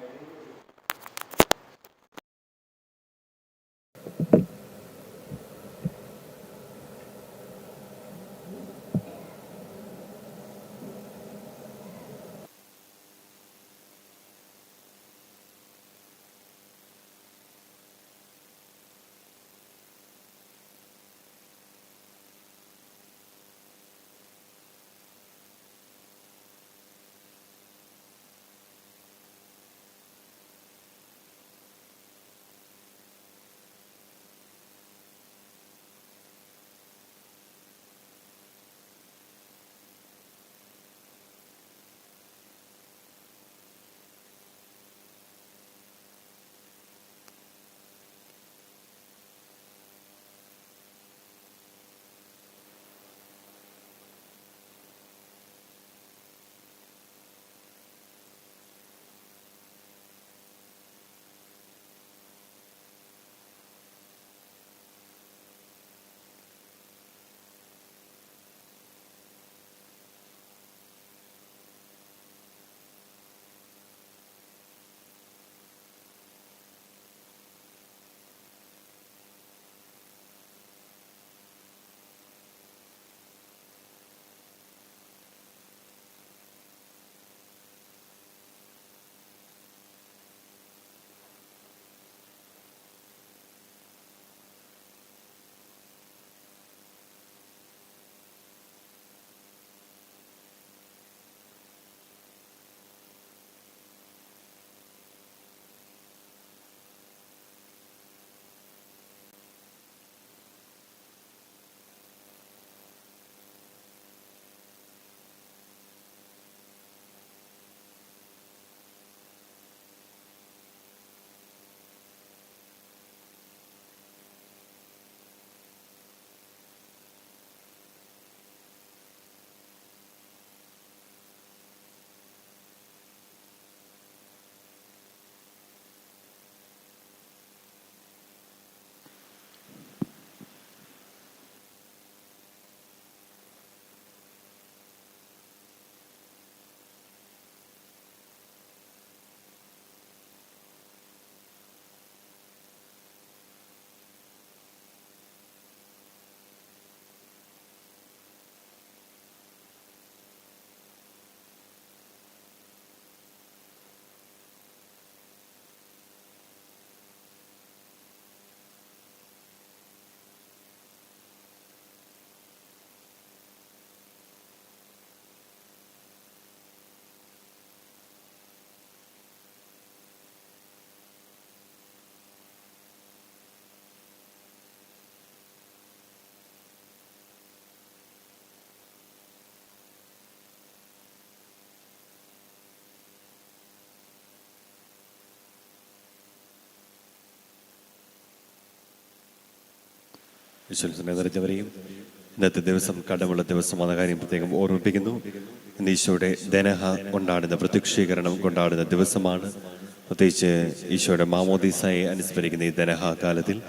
Amen. വിശ്വസിനെ നിറഞ്ഞവരെയും ഇന്നത്തെ ദിവസം കടമുള്ള ദിവസമാണ് കാര്യം പ്രത്യേകം ഓർമ്മിപ്പിക്കുന്നു. ഈശോയുടെ ദനഹ കൊണ്ടാടുന്ന പ്രത്യക്ഷീകരണം കൊണ്ടാടുന്ന ദിവസമാണ്. പ്രത്യേകിച്ച് ഈശോയുടെ മാമോദീസയെ അനുസ്മരിക്കുന്ന ഈ ദനഹ കാലത്തിൽ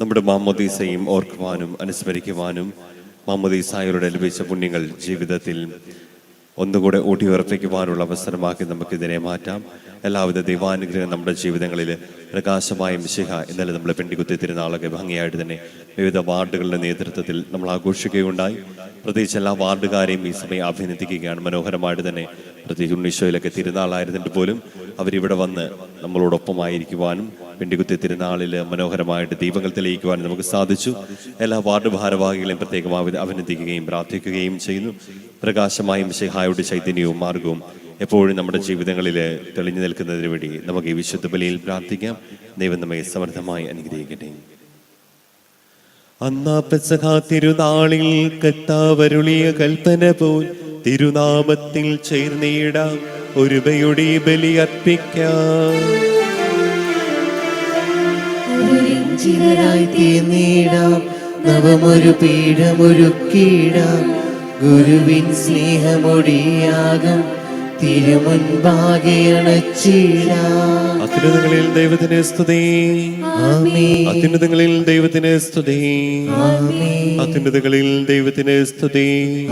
നമ്മുടെ മാമോദീസയും ഓർക്കുവാനും അനുസ്മരിക്കുവാനും മാമോദീസായരുടെ ലഭിച്ച പുണ്യങ്ങൾ ജീവിതത്തിൽ ഒന്നുകൂടെ ഊട്ടി ഉറപ്പിക്കുവാനുള്ള അവസരമാക്കി നമുക്കിതിനെ മാറ്റാം. എല്ലാവിധ ദൈവാനുഗ്രഹം നമ്മുടെ ജീവിതങ്ങളിൽ പ്രകാശമായ മിശിഹ ഇന്നലെ നമ്മൾ പെണ്ടികുത്തി തിരുനാളൊക്കെ ഭംഗിയായിട്ട് തന്നെ വിവിധ വാർഡുകളുടെ നേതൃത്വത്തിൽ നമ്മൾ ആഘോഷിക്കുകയുണ്ടായി. പ്രത്യേകിച്ച് എല്ലാ വാർഡുകാരെയും ഈ സമയം അഭിനന്ദിക്കുകയാണ്. മനോഹരമായിട്ട് തന്നെ പ്രത്യേകിച്ച് ഉണ്ണീശോയിലൊക്കെ തിരുനാളായിരുന്നിട്ട് പോലും അവരിവിടെ വന്ന് നമ്മളോടൊപ്പമായിരിക്കുവാനും പെണ്ടിക്കുത്തി തിരുനാളിൽ മനോഹരമായിട്ട് ദീപങ്ങൾ തെളിയിക്കുവാനും നമുക്ക് സാധിച്ചു. എല്ലാ വാർഡ് ഭാരവാഹികളെയും പ്രത്യേകമായി അഭിനന്ദിക്കുകയും പ്രാർത്ഥിക്കുകയും ചെയ്യുന്നു. പ്രകാശമായും ശിഹായുടെ ചൈതന്യവും മാർഗവും എപ്പോഴും നമ്മുടെ ജീവിതങ്ങളിൽ തെളിഞ്ഞു നിൽക്കുന്നതിന് വേണ്ടി നമുക്ക് ഈ വിശുദ്ധ ബലിയിൽ പ്രാർത്ഥിക്കാം. ദൈവം നമ്മെ സമൃദ്ധമായി അനുഗ്രഹിക്കട്ടെ. തിരുനാളിൽ കത്താവരുളിയ കൽപ്പന പോൽ തിരുനാമത്തിൽ ചേർന്നിടാം. ഒരു ബലിയുടെ ബലി അർപ്പിക്കാം. ചിലരായി തീർന്നിടാം നവമൊരു പീഠമൊരുക്കിയിടാം ഗുരുവിൻ സ്നേഹമൊടിയാകും. അത്യുന്നതങ്ങളിൽ ദൈവത്തിന് സ്തുതി. അത്യുന്നതങ്ങളിൽ ദൈവത്തിന് സ്തുതി. അത്യുന്നതങ്ങളിൽ ദൈവത്തിന് സ്തുതി.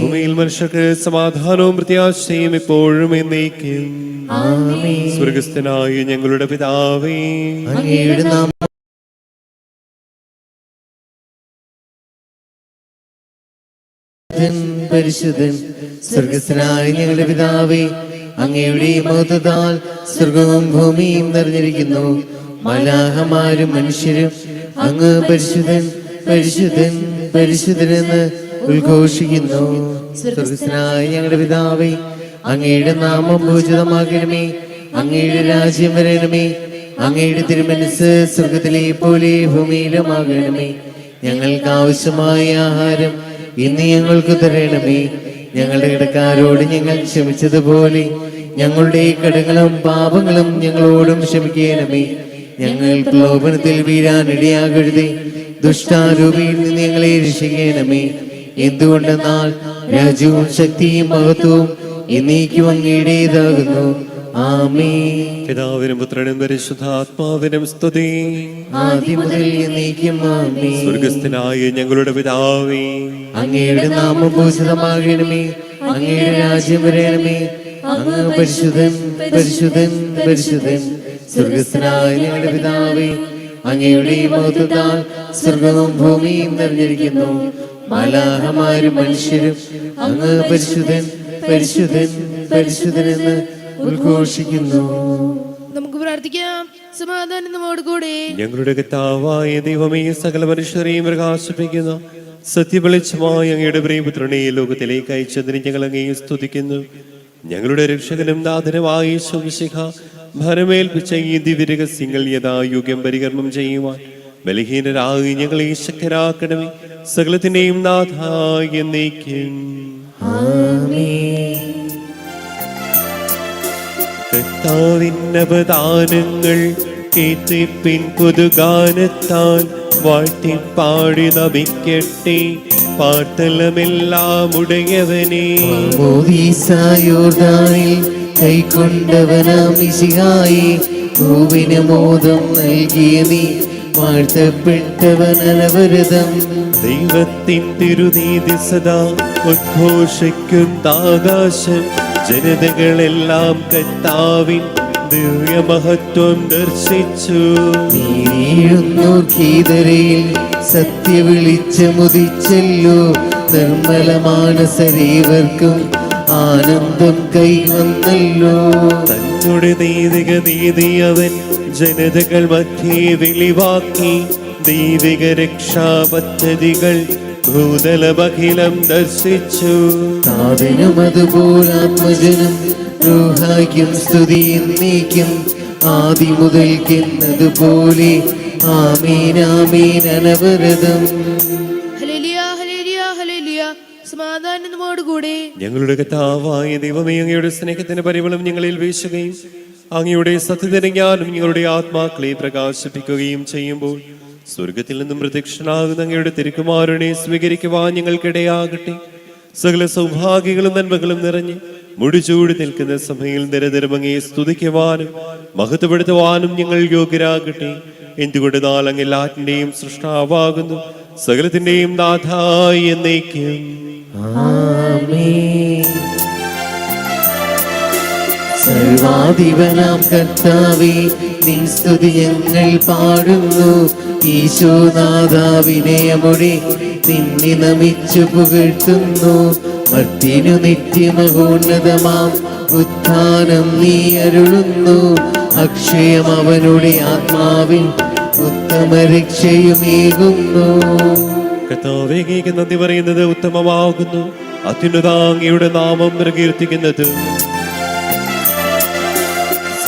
ഭൂമിയിൽ മനുഷ്യർക്ക് സമാധാനവും പ്രത്യാശയും ഇപ്പോഴും എന്നേക്കും. സ്വർഗസ്ഥനായ ഞങ്ങളുടെ പിതാവേ. പരിശുദ്ധൻ, പരിശുദ്ധൻ സ്വർഗസ്നായ ഞങ്ങളുടെ പിതാവേ അങ്ങയുടെ മഹത്വത്താൽ സ്വർഗവും ഭൂമിയും നിറഞ്ഞിരിക്കുന്നു. മലാഹമാരും മനുഷ്യരും അങ്ങ് പരിശുദ്ധൻ പരിശുദ്ധൻ പരിശുദ്ധനെന്ന് ഉദ്ഘോഷിക്കുന്നു. സ്വർഗസ്നായ ഞങ്ങളുടെ പിതാവേ അങ്ങയുടെ നാമം ഭൂജിതമാകണമേ അങ്ങയുടെ രാജ്യം വരണമേ അങ്ങയുടെ തിരുമനസ് സ്വർഗത്തിലെ പോലെ ഭൂമിയിലുമാകണമേ. ഞങ്ങൾക്ക് ആവശ്യമായ ആഹാരം ഇന്ന് ഞങ്ങൾക്ക് തരണമേ. ഞങ്ങളുടെ കിടക്കാരോട് ഞങ്ങൾ ക്ഷമിച്ചതുപോലെ ഞങ്ങളുടെ കടങ്ങളും പാപങ്ങളും ഞങ്ങളോടും ക്ഷമിക്കണമേ. ഞങ്ങൾ പ്രലോഭനത്തിൽ ഇടയാകരുതേ. ദുഷ്ടാരൂപിയിൽ നിന്ന് ഞങ്ങളെ രക്ഷിക്കണമേ. എന്തുകൊണ്ടെന്നാൽ രാജ്യവും ശക്തിയും മഹത്വവും എന്നേക്കും അങ്ങയുടേതാകുന്നു. ആമേ പിതാവിനും പുത്രനും പരിശുദ്ധാത്മാവിനും സ്തുതി. സ്വർഗസ്ഥനായ ഞങ്ങളുടെ പിതാവേ. അങ്ങയുടെ നാമം ഭൂഷിതമാകണമേ അങ്ങയുടെ രാജ്യം വരണമേ. അങ്ങ് പരിശുദ്ധൻ പരിശുദ്ധൻ പരിശുദ്ധൻ. സ്വർഗസ്ഥനായ ഞങ്ങളുടെ പിതാവേ അങ്ങയുടെ മഹത്വത്താൽ സ്വർഗവും ഭൂമിയും നിറഞ്ഞിരിക്കുന്നു. മാലാഹമാരും മനുഷ്യരും അങ്ങ് പരിശുദ്ധൻ പരിശുദ്ധൻ പരിശുദ്ധൻ എന്ന് ഉദ്ഘോഷിക്കുന്നു. നമുക്ക് പ്രാർത്ഥിക്കാം. സമാധാനം കൂടെ. ഞങ്ങളുടെ കർത്താവായ ദൈവമേ സകല മനുഷ്യരെയും പ്രകാശിപ്പിക്കുന്ന. സത്യവെളിച്ചമായ അങ്ങയുടെ പ്രിയപുത്രനെ ഈ ലോകത്തിലേക്ക് അയച്ചതിന് ഞങ്ങൾ അങ്ങയെ സ്തുതിക്കുന്നു. ഞങ്ങളുടെ രക്ഷകനും നാഥനുമായ ശോഭിശിഖ ഭരമേൽപ്പിച്ച ഈ ദിവ്യരഹസ്യങ്ങൾ യഥായോഗ്യം പരികർമ്മം ചെയ്യുവാൻ ബലഹീനരായി ഞങ്ങളെ ശക്തരാക്കണമേ. സകലത്തിന്റെയും നാഥായ എന്നേക്കും. ആമേൻ. കർത്താവിന്നവദാനങ്ങൾ കേട്ടിപ്പിൻ പുതുഗാനത്താൽ വാഴ്ത്തിപ്പാടി നമിക്കട്ടെ പാർത്തലമെല്ലാം ഉടയവനെ. മോദീസായോർദാനിൽ കൈക്കൊണ്ടവനാം മിശിഹായി. ഭൂവിന് മോദം നൽകിയ നീ വാഴ്ത്തപ്പെട്ടവൻ അനവരതം ദൈവത്തിൻ തിരുനീതി സദാ ഉദ്ഘോഷിക്കുന്നാകാശം ജനതകളെല്ലാം കർത്താവിൻ ദിവ്യമഹത്വം ദർശിച്ചു. നീഴുന്നോർ കീതരയിൽ നിർമ്മല നിർമ്മലമാനസരേവർക്കും ആനന്ദം കൈവന്നല്ലോ. തന്നുടെ നീതിക നീതി അവൻ ജനതകൾ മധ്യേ വെളിവാക്കി. ദൈവിക രക്ഷാ പദ്ധതികൾ ഭൂതലമഖിലം ദർശിച്ചു. താവിനും അതുപോലാത്മജനും റൂഹായ്ക്കും സ്തുതി എന്നേക്കും ആദി മുതൽക്കുന്നതുപോലെ അനവരതം. കൂടെ ഞങ്ങളുടെ കഥാവായ ദൈവമേ അങ്ങയുടെ സ്നേഹത്തിന്റെ പരിമളം ഞങ്ങളിൽ വീശുകയും അങ്ങയുടെ സത്യത്തിന് ജ്ഞാനം ഞങ്ങളുടെ ആത്മാക്കളെ പ്രകാശിപ്പിക്കുകയും ചെയ്യുമ്പോൾ സ്വർഗത്തിൽ നിന്നും പ്രത്യക്ഷനാകുന്ന അങ്ങയുടെ തിരുക്കുമാരനെ സ്വീകരിക്കുവാൻ ഞങ്ങൾക്കിടയാകട്ടെ. സകല സൗഭാഗ്യങ്ങളും നന്മകളും നിറഞ്ഞ് മുടിചൂടി നിൽക്കുന്ന സഭയിൽ നിരന്തരം സ്തുതിക്കുവാനും മഹത്വപ്പെടുത്തുവാനും ഞങ്ങൾ യോഗ്യരാകട്ടെ. എന്തുകൊണ്ട് എല്ലാറ്റിന്റെയും സൃഷ്ടാവാകുന്നു? സകലത്തിന്റെയും നാഥായി എന്നേക്കും. ആമേൻ. സർവാധിപനാം കർത്താവേ നീ സ്തുതി ഞങ്ങൾ പാടുന്നു. ഈശോനാഥ വിനയമൊഴി നിന്നെ നമിച്ചു പുകഴ്ത്തുന്നു. മർത്തിനു നിത്യമഹോന്നതമാം ഉത്ഥാനം നീ അരുളുന്നു. അക്ഷയം അവനുടെ ആത്മാവിൽ ഉത്തമ രക്ഷയുമേകുന്നു നന്ദി പറയുന്നത് ഉത്തമമാകുന്നു. അത്യുന്നതാംഗിയുടെ നാമം പ്രകീർത്തിക്കുന്നത്.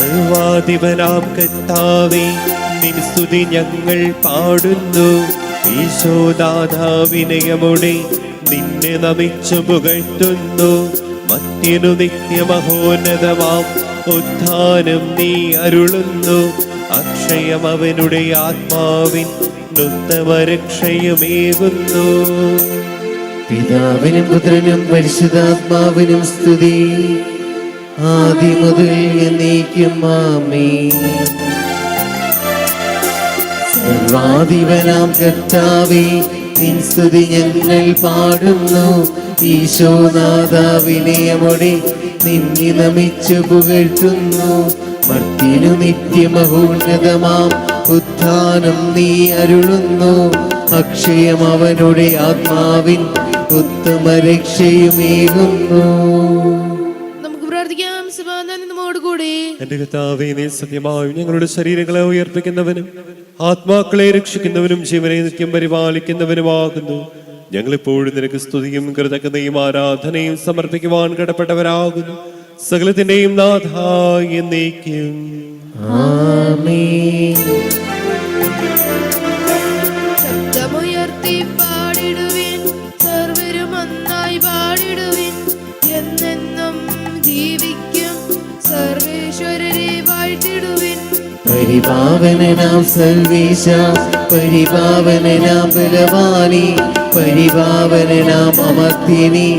സർവാധിപനാം കർത്താവേ നിൻ സ്തുതി ഞങ്ങൾ പാടുന്നു. ഈശോദാതാവിനയമുടെ വിനയമോടെ നിന്നെ നമിച്ചു പുകഴ്ത്തുന്നു. മത്യനു നിത്യമഹോന്നതമാം ഉത്ഥാനം നീ അരുളുന്നു. അക്ഷയം അവനുടെ ആത്മാവിൻ നൃത്തമരക്ഷയമേകുന്നു പിതാവിനും പുത്രനും പരിശുദ്ധാത്മാവിനും സ്തുതി. ആദ്യം മുതൽ എന്നേക്കും ആമേ സർവാധിപനാം കർത്താവേ നിൻ സ്തുതി ഞങ്ങൾ പാടുന്നു. ഈശോനാഥ വിനയമൊടി നിന്നെ നമിച്ചു പുകഴ്ത്തുന്നു. മർത്തിനു നിത്യമഹോന്നതമാം ഉത്ഥാനം നീ അരുളുന്നു. അക്ഷയം അവനുടെ ആത്മാവിൻ ഉത്തമ രക്ഷയുമേകുന്നു പ്രാർത്ഥിക്കാം സമാധാനം കൂടെ എന്റെ കർത്താവേ നീ സത്യമായും ഞങ്ങളുടെ ശരീരങ്ങളെ ഉയർപ്പിക്കുന്നവനും ആത്മാക്കളെ രക്ഷിക്കുന്നവനും ജീവനെ നിത്യം പരിപാലിക്കുന്നവനുമാകുന്നു. ഞങ്ങളിപ്പോഴും നിനക്ക് സ്തുതിയും കൃതജ്ഞതയും ആരാധനയും സമർപ്പിക്കുവാൻ കടപ്പെട്ടവരാകുന്നു. സകലത്തിന്റെയും നാഥായി എന്നേക്കും. ആമേൻ. പരിപാവനനാം സർവേശ പരിപാവനാം ബലവാനി പരിപാവനാം അമർത്തിനി